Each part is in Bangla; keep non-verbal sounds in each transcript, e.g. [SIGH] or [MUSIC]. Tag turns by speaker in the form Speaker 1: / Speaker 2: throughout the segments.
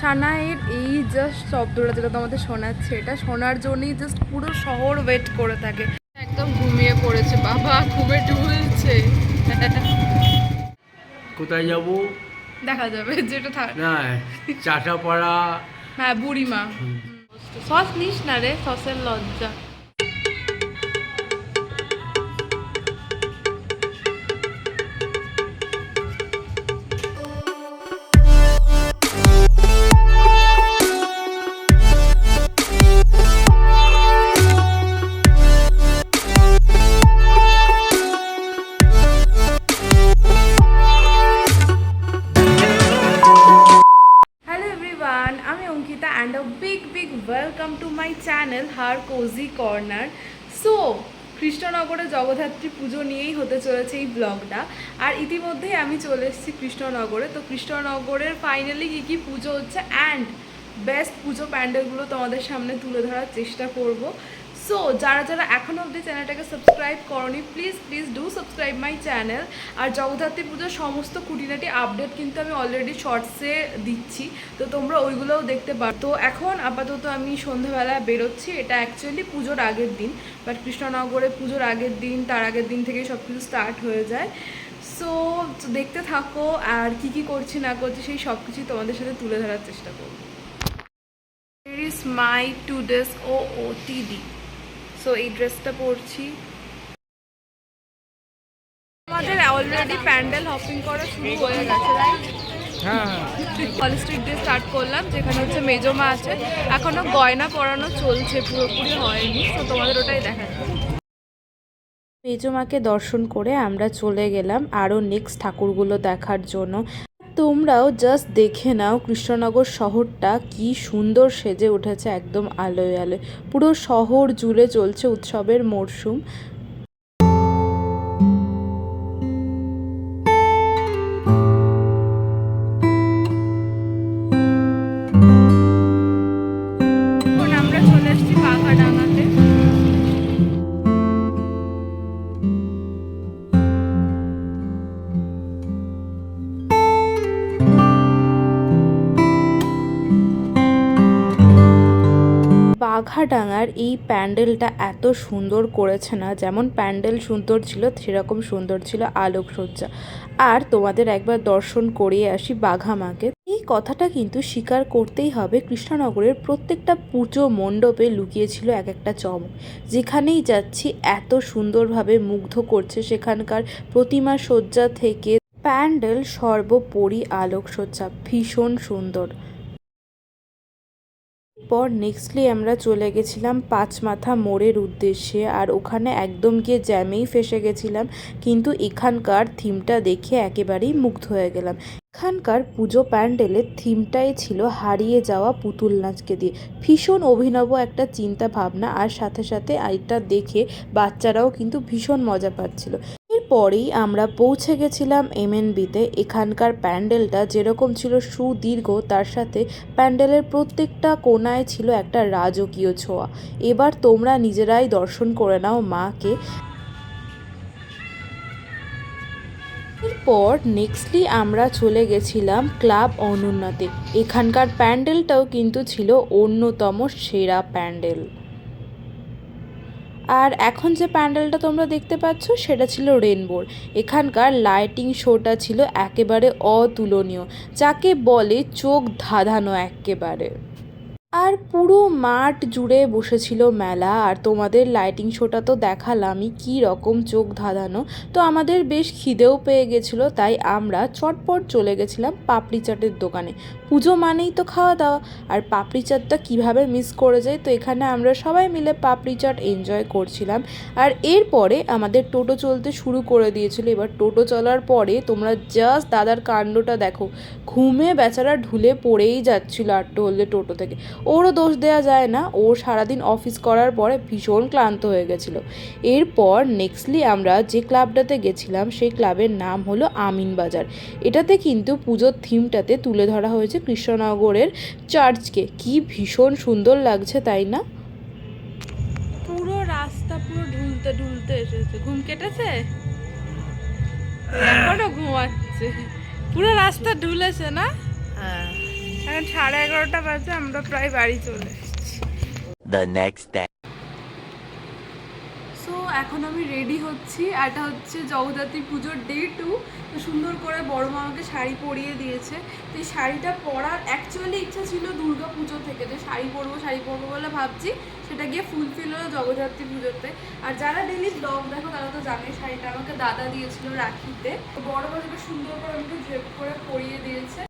Speaker 1: সানাইয়ের এই জাস্ট শব্দটা যেটা তোমাদের শোনাচ্ছে এটা শোনার জন্যই জাস্ট পুরো শহর ওয়েট করে থাকে। একদম ঘুমিয়ে পড়েছে বাবা ঘুমে ঢুলছে।
Speaker 2: কোথায় যাব?
Speaker 1: দেখা যাবে যেটা থাক।
Speaker 2: না চাটাপাড়া
Speaker 1: হ্যাঁ বুড়িমা। সস নিস না রে সসের লজ্জা। কর্নার সো কৃষ্ণনগরে জগদ্ধাত্রী পুজো নিয়েই হতে চলেছে এই ব্লগটা আর ইতিমধ্যেই আমি চলে এসেছি কৃষ্ণনগরে। তো কৃষ্ণনগরের ফাইনালি কী কী পুজো হচ্ছে? অ্যান্ড বেস্ট পুজো প্যান্ডেলগুলো তোমাদের সামনে তুলে ধরার চেষ্টা করব। সো যারা যারা এখনও অবধি চ্যানেলটাকে সাবস্ক্রাইব করনি please please do subscribe my channel আর জগদ্ধাত্রী পুজোর সমস্ত খুঁটিনাটি আপডেট কিন্তু আমি অলরেডি শর্টসে দিচ্ছি, তো তোমরা ওইগুলোও দেখতে পারো তো এখন আপাতত আমি সন্ধ্যাবেলায় বেরোচ্ছি, এটা অ্যাকচুয়ালি পুজোর আগের দিন বাট কৃষ্ণনগরে পুজোর আগের দিন, তার আগের দিন থেকেই সব কিছু স্টার্ট হয়ে যায়। সো দেখতে থাকো, আর কি কি করছি না করছি সেই সব কিছুই তোমাদের সাথে তুলে ধরার চেষ্টা করব। Is my two days OOTD. So এই ড্রেসটা পরছি। আমাদের অলরেডি প্যান্ডেল হপিং করা শুরু হয়ে গেছে রাইট
Speaker 2: হ্যাঁ
Speaker 1: স্ট্রিট দিয়ে স্টার্ট করলাম যেখানে হচ্ছে মেজমা আছে। এখনও গয়না পরানো চলছে পুরোপুরি হয়নি তো তোমাদের ওটাই
Speaker 3: মেজমাকে দর্শন করে আমরা চলে গেলাম আরও নেক্সট ঠাকুরগুলো দেখার জন্য। তোমরাও জাস্ট দেখে নাও কৃষ্ণনগর শহরটা কি সুন্দর সেজে উঠেছে একদম আলোয় আলোয়। পুরো শহর জুড়ে চলছে উৎসবের মরশুম বাঘাডাঙ্গার এই প্যান্ডেলটা এত সুন্দর করেছে না, যেমন প্যান্ডেল সুন্দর ছিল, সেরকম সুন্দর ছিল আলোকসজ্জা। আর তোমাদের একবার দর্শন করিয়ে আসি বাঘা মাকে। এই কথাটা কিন্তু স্বীকার করতেই হবে, কৃষ্ণনগরের প্রত্যেকটা পুজো মণ্ডপে লুকিয়েছিল এক একটা চমক। যেখানেই যাচ্ছি, এত সুন্দরভাবে মুগ্ধ করছে সেখানকার প্রতিমা সজ্জা থেকে। প্যান্ডেল সর্বোপরি আলোকসজ্জা, ভীষণ সুন্দর। পর নেক্সটলি আমরা চলে গেছিলাম পাঁচ মাথা মোড়ের উদ্দেশ্যে আর ওখানে একদম গিয়ে জ্যামেই ফেসে গেছিলাম। কিন্তু এখানকার থিমটা দেখে একেবারেই মুগ্ধ হয়ে গেলাম। এখানকার পুজো প্যান্ডেলের থিমটাই ছিল হারিয়ে যাওয়া পুতুল নাচকে দিয়ে। ভীষণ অভিনব একটা চিন্তা ভাবনা আর সাথে সাথে এটা দেখে বাচ্চারাও কিন্তু ভীষণ মজা পাচ্ছিল। এরপরেই আমরা পৌঁছে গেছিলাম এমএনবিতে এখানকার প্যান্ডেলটা যেরকম ছিল সুদীর্ঘ, তার সাথে প্যান্ডেলের প্রত্যেকটা কোনায় ছিল একটা রাজকীয় ছোঁয়া। এবার তোমরা নিজেরাই দর্শন করে নাও মাকে। এরপর নেক্সটলি আমরা চলে গেছিলাম ক্লাব অনুন্নতে এখানকার প্যান্ডেলটাও কিন্তু ছিল অন্যতম সেরা প্যান্ডেল। আর এখন যে প্যান্ডেলটা তোমরা দেখতে পাচ্ছ, সেটা ছিল রেনবোর। এখানকার লাইটিং শোটা ছিল একেবারে অতুলনীয়, যাকে বলে চোখ ধাঁধানো একেবারে। আর পুরো মাঠ জুড়ে বসেছিল মেলা, আর তোমাদের লাইটিং শোটা তো দেখালামই কী রকম চোখ ধাঁধানো। তো আমাদের বেশ খিদেও পেয়ে গেছিল, তাই আমরা চটপট চলে গেছিলাম পাপড়ি চাটের দোকানে। পুজো মানেই তো খাওয়া দাওয়া। আর পাপড়ি চাটটা কীভাবে মিস করে যায়, তো এখানে আমরা সবাই মিলে পাপড়ি চাট এনজয় করছিলাম। আর এরপরে আমাদের টোটো চলতে শুরু করে দিয়েছিল। এবার টোটো চলার পরে তোমরা জাস্ট দাদার কাণ্ডটা দেখো। ঘুমে বেচারা ঢুলে পড়েই যাচ্ছিল আট্টো হলে টোটো থেকে। ওরও দোষ দেওয়া যায় না। ও সারাদিন অফিস করার পরে ভীষণ ক্লান্ত হয়ে গেছিল। এরপর নেক্সটলি আমরা যে ক্লাবটাতে গেছিলাম, সেই ক্লাবের নাম হলো আমিন বাজার এটাতে কিন্তু পুজোর থিমটাতে তুলে ধরা হয়েছে। কৃষ্ণনগরের চার্চকে। কি ভীষণ সুন্দর লাগছে তাই না?
Speaker 1: পুরো রাস্তা পুরো ঢুলতে ঢুলতে এসেছে। ঘুম কেটেছে? এখনও ঘুমাচ্ছে। পুরো রাস্তা ঢুলেছে না?
Speaker 4: হ্যাঁ।
Speaker 1: এখন সাড়ে এগারোটা বাজে আমরা প্রায় বাড়ি চলে এসেছি।
Speaker 4: The next day.
Speaker 1: সো এখন আমি রেডি হচ্ছি। এটা হচ্ছে জগদ্ধাত্রী পুজোর ডে টু তো সুন্দর করে বড় মা আমাকে শাড়ি পরিয়ে দিয়েছে। তো এই শাড়িটা পরার অ্যাকচুয়ালি ইচ্ছা ছিল দুর্গা পুজো থেকে যে শাড়ি পরবো শাড়ি পরবো বলে ভাবছি। সেটা গিয়ে ফুলফিল হলো জগদ্ধাত্রী পুজোতে। আর যারা ডেলি ব্লগ দেখো, তারা তো জানে শাড়িটা আমাকে দাদা দিয়েছিল রাখিতে। তো বড় মা সুন্দর করে আমাকে ড্রেপ করে পরিয়ে দিয়েছে।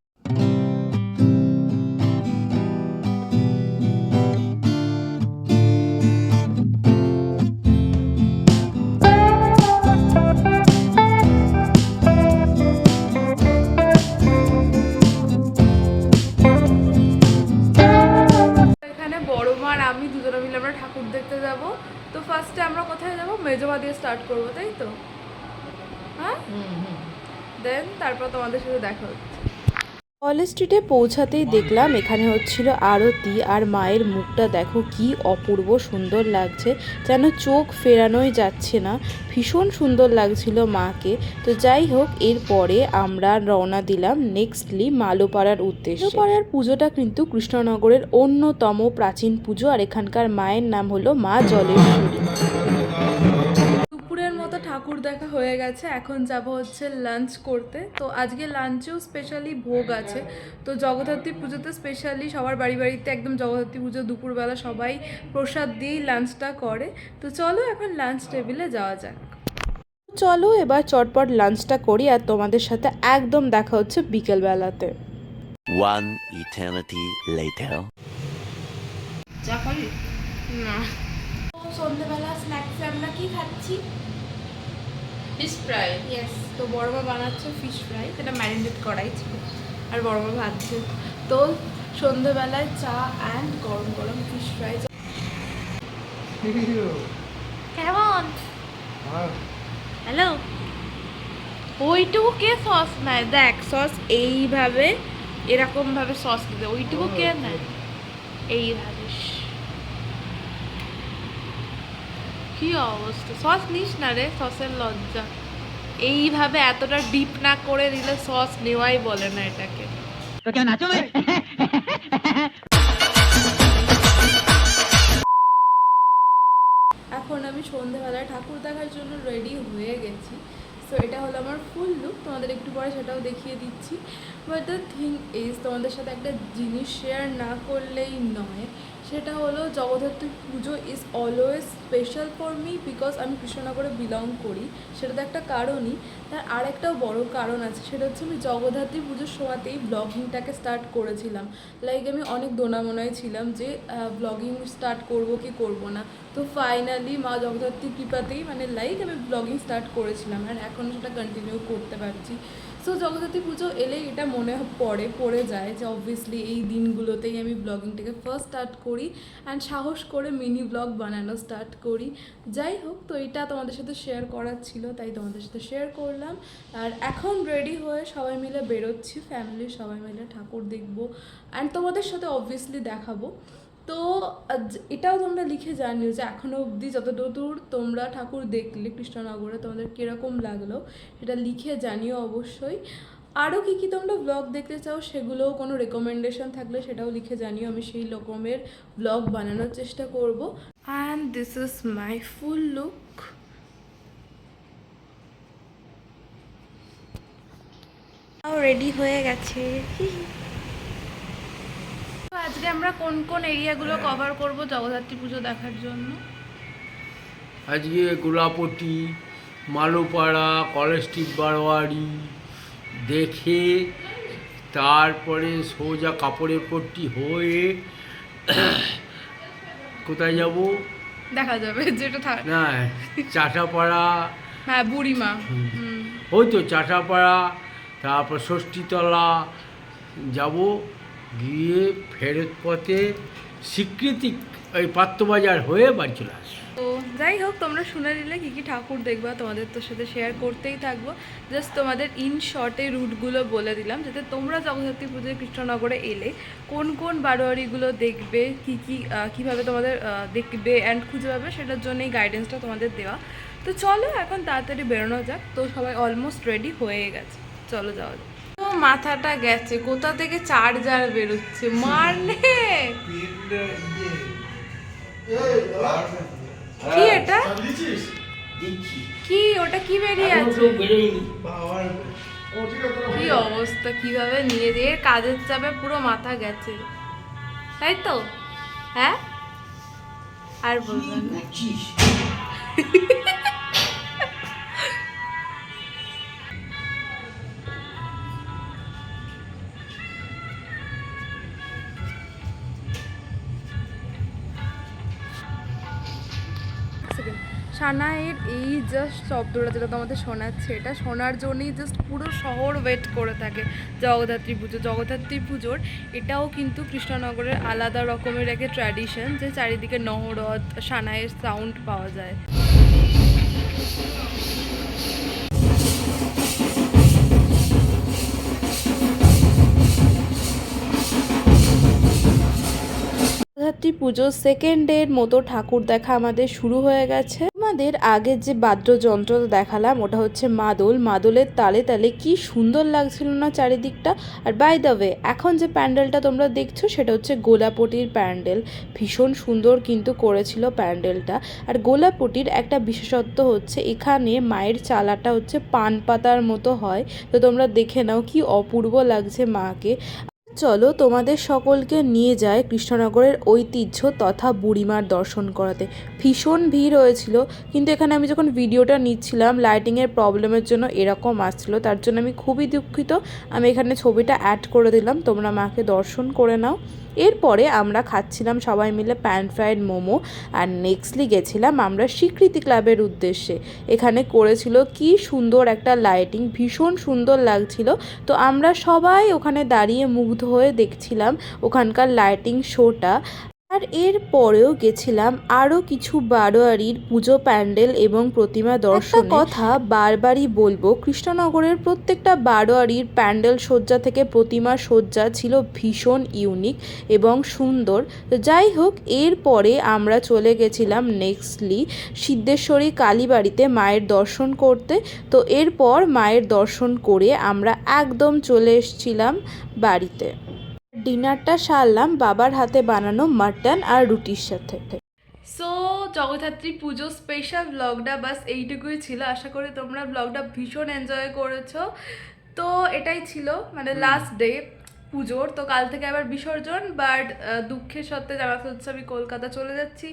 Speaker 1: মিলে আমরা ঠাকুর দেখতে যাব। তো ফার্স্টে আমরা কোথায় যাব? মেজমা দিয়ে স্টার্ট করব তাই তো? হ্যাঁ? দেন তারপর তোমাদের সাথে দেখা হচ্ছে।
Speaker 3: কলেজ স্ট্রিটে পৌঁছাতেই দেখলাম এখানে হচ্ছিল আরতি আর মায়ের মুখটা দেখো কি অপূর্ব সুন্দর লাগছে, যেন চোখ ফেরানোই যাচ্ছে না। ভীষণ সুন্দর লাগছিল মাকে। তো যাই হোক, এরপরে আমরা রওনা দিলাম নেক্সটলি মালোপাড়ার উদ্দেশ্যে। মালোপাড়ার পুজোটা কিন্তু কৃষ্ণনগরের অন্যতম প্রাচীন পুজো আর এখানকার মায়ের নাম হলো মা জলেশ্বরী।
Speaker 1: দেখা হয়ে গেছে। এখন যাব হচ্ছে লাঞ্চ করতে। তো আজকে লাঞ্চেও স্পেশালি ভোগ আছে। তো জগদ্ধাত্রী পুজোতে স্পেশালি সবার বাড়ি বাড়িতে একদম জগদ্ধাত্রী পুজো দুপুরবেলা সবাই প্রসাদ দিয়েই লাঞ্চটা করে। তো চলো এখন লাঞ্চ টেবিলে যাওয়া যাক।
Speaker 3: চলো এবার চটপট লাঞ্চটা করি আর তোমাদের সাথে একদম দেখা হচ্ছে বিকেলবেলাতে।
Speaker 4: One eternity later.
Speaker 1: না। সন্ধ্যেবেলা স্ন্যাক্সে আমরা কি খাচ্ছি? ফিশ ফ্রাই ইয়েস তো বড়মা বানাচ্ছে ফিশ ফ্রাই সেটা ম্যারিনেট করাই ছিল আর বড়মা ভাজছে তো সন্ধ্যেবেলায় চা অ্যান্ড গরম গরম ফিশ ফ্রাই কেমন? হ্যালো? ওইটুকু কে সস নেয়? দেখ সস এইভাবে এরকম ভাবে সস দিতে ওইটুকু কে নেয়? এইভাবে। কি অবস্থা? সস নিস না রে সসের লজ্জা। এইভাবে এতটা ডিপ না করে দিলে সস নেওয়াই বলে না এটাকে। এখন আমি সন্ধেবেলায় ঠাকুর দেখার জন্য রেডি হয়ে গেছি। সো এটা হলো আমার ফুল লুক তোমাদের একটু পরে সেটাও দেখিয়ে দিচ্ছি। বাট দ্য থিং ইজ তোমাদের সাথে একটা জিনিস শেয়ার না করলেই নয়। সেটা হলো Jagaddhatri Puja is always special for me because আমি কৃষ্ণনগরে বিলং করি। সেটা তো একটা কারণই। তার আরেকটাও বড় কারণ আছে, সেটা হচ্ছে আমি জগদ্ধাত্রী পুজোর সময়তেই ব্লগিংটাকে স্টার্ট করেছিলাম। লাইক আমি অনেক দোনামোনায় ছিলাম যে ব্লগিং স্টার্ট করব কি করব না। তো ফাইনালি মা জগদ্ধাত্রী কৃপাতেই মানে লাইক আমি ব্লগিং স্টার্ট করেছিলাম। আর এখন সেটা কন্টিনিউ করতে পারছি। সো জগদ্ধাত্রী পুজো এলেই এটা মনে পড়ে পড়ে যায় যে অবভিয়াসলি এই দিনগুলোতেই আমি ব্লগিংটাকে ফার্স্ট স্টার্ট করি অ্যান্ড সাহস করে মিনি ব্লগ বানানো স্টার্ট করি। যাই হোক, তো এটা তোমাদের সাথে শেয়ার করার ছিল, তাই তোমাদের সাথে শেয়ার করলাম। আর এখন রেডি হয়ে সবাই মিলে বেরোচ্ছি ফ্যামিলির সবাই মিলে ঠাকুর দেখব অ্যান্ড তোমাদের সাথে অবভিয়াসলি দেখাবো। তো এটাও তোমরা লিখে জানিও যে এখনও অবধি যতদূর দূর তোমরা ঠাকুর দেখলে কৃষ্ণনগরে তোমাদের কীরকম লাগল, সেটা লিখে জানিও অবশ্যই। আরও কী কী তোমরা ব্লগ দেখতে চাও সেগুলোও কোনো রেকমেন্ডেশন থাকলে সেটাও লিখে জানিও, আমি সেই রকমের ব্লগ বানানোর চেষ্টা করব। And this is my full look ready হয়ে গেছে। আজকে আমরা কোন কোন এরিয়াগুলো কভার করব জগদ্ধাত্রী পুজো দেখার জন্য?
Speaker 2: আজকে গোলাপটি মালোপাড়া কলেজ স্ট্রিট বারোয়ারি দেখে তারপরে সোজা কাপড়ের পট্টি হয়ে কোথায় যাব?
Speaker 1: দেখা যাবে যেটা থাক।
Speaker 2: না চাটাপাড়া।
Speaker 1: হ্যাঁ বুড়িমা।
Speaker 2: ওই তো চাটাপাড়া তারপর ষষ্ঠীতলা যাব। গিয়ে ফেরত পথে স্বীকৃতি ওই পাত্রবাজার হয়ে বাড়ি চলে আসব।
Speaker 1: তো যাই হোক, তোমরা শুনে নিলে কী কী ঠাকুর দেখবা, তোমাদের তোর সাথে শেয়ার করতেই থাকব। জাস্ট তোমাদের ইন শর্টে রুটগুলো বলে দিলাম, যাতে তোমরা জগদ্ধাত্রী পুজোয় কৃষ্ণনগরে এলে কোন কোন বারোয়ারিগুলো দেখবে, কী কী কীভাবে তোমাদের দেখবে অ্যান্ড খুঁজে পাবে, সেটার জন্য এই গাইডেন্সটা তোমাদের দেওয়া। তো চলো, এখন তাড়াতাড়ি বেরোনো যাক। তো সবাই অলমোস্ট রেডি হয়ে গেছে। চলো যাওয়া যাক। মাথাটা গেছে কোথা থেকে চার্জার বেরোচ্ছে? মারলে! কি এটা? কি? ওটা কি বেরিয়ে আছে? কি অবস্থা? কীভাবে নিয়ে দিয়ে? কাজের চাপে পুরো মাথা গেছে। তাই তো? হ্যাঁ? আর বলবেন [LAUGHS] না সানাইয়ের এই জাস্ট শব্দটা যেটা তোমাদের শোনাচ্ছে, এটা শোনার জন্যই জাস্ট পুরো শহর ওয়েট করে থাকে জগদ্ধাত্রী পুজো। জগদ্ধাত্রী পুজোর এটাও কিন্তু কৃষ্ণনগরের আলাদা রকমের একটা ট্র্যাডিশন যে চারিদিকে নহরদ সানাইয়ের সাউন্ড পাওয়া যায়।
Speaker 3: জগদ্ধাত্রী পুজো সেকেন্ড ডের মতো ঠাকুর দেখা আমাদের শুরু হয়ে গেছে। আমাদের আগের যে বাদ্যযন্ত্র দেখালাম, ওটা হচ্ছে মাদল। মাদলের তালে তালে কি সুন্দর লাগছিল না চারিদিকটা। আর বাই দ্য ওয়ে এখন যে প্যান্ডেলটা তোমরা দেখছ, সেটা হচ্ছে গোলাপটির প্যান্ডেল। ভীষণ সুন্দর কিন্তু করেছিল প্যান্ডেলটা। আর গোলাপটির একটা বিশেষত্ব হচ্ছে, এখানে মায়ের চালাটা হচ্ছে পান পাতার মতো হয়। তো তোমরা দেখে নাও কি অপূর্ব লাগছে মাকে। চলো তোমাদের সকলকে নিয়ে যায় কৃষ্ণনগরের ঐতিহ্য তথা বুড়িমার দর্শন করাতে। ভীষণ ভিড় হয়েছিল, কিন্তু এখানে আমি যখন ভিডিওটা নিচ্ছিলাম লাইটিংয়ের প্রবলেমের জন্য এরকম আসছিল, তার জন্য আমি খুবই দুঃখিত। আমি এখানে ছবিটা অ্যাড করে দিলাম, তোমরা মাকে দর্শন করে নাও। এরপরে আমরা খাচ্ছিলাম সবাই মিলে প্যান ফ্রাইড মোমো আর নেক্সটলি গেছিলাম আমরা স্বীকৃতি ক্লাবের উদ্দেশ্যে। এখানে করেছিল কি সুন্দর একটা লাইটিং ভীষণ সুন্দর লাগছিল। তো আমরা সবাই ওখানে দাঁড়িয়ে মুগ্ধ হয়ে দেখছিলাম ওখানকার লাইটিং শোটা আর এর পরেও গেছিলাম আরও কিছু বারোয়ারির পুজো প্যান্ডেল এবং প্রতিমা দর্শন কথা বারবারই বলব কৃষ্ণনগরের প্রত্যেকটা বারোয়ারির প্যান্ডেল সজ্জা থেকে প্রতিমা সজ্জা ছিল ভীষণ ইউনিক এবং সুন্দর। তো যাই হোক এরপরে আমরা চলে গেছিলাম নেক্সটলি সিদ্ধেশ্বরী কালীবাড়িতে মায়ের দর্শন করতে। তো এরপর মায়ের দর্শন করে আমরা একদম চলে এসেছিলাম বাড়িতে। ডিনারটা সারলাম বাবার হাতে বানানো মাটন আর রুটির সাথে।
Speaker 1: সো জগদ্ধাত্রী পুজো স্পেশাল ব্লগটা বাস এইটুকুই ছিল। আশা করি তোমরা ব্লগটা ভীষণ এনজয় করেছ। তো এটাই ছিল মানে লাস্ট ডে পুজোর। তো কাল থেকে আবার বিসর্জন বাট দুঃখের সত্ত্বে জানাতে হচ্ছে আমি কলকাতা চলে যাচ্ছি।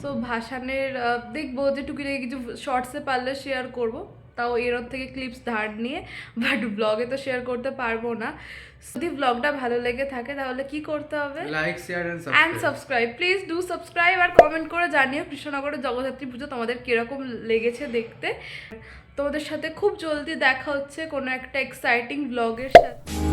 Speaker 1: সো ভাসানের দেখব যে টুকিটাকি কিছু শর্টসে পারলে শেয়ার করব। তাও এর থেকে ক্লিপস ধার নিয়ে বাট ব্লগে তো শেয়ার করতে পারব না। যদি ব্লগটা ভালো লেগে থাকে তাহলে কি করতে হবে?
Speaker 5: Like share and
Speaker 1: and subscribe please do subscribe R comment করে জানিও কৃষ্ণনগরের জগদ্ধাত্রী পুজো তোমাদের কীরকম লেগেছে দেখতে। তোমাদের সাথে খুব জলদি দেখা হচ্ছে কোনো একটা এক্সাইটিং ব্লগের সাথে।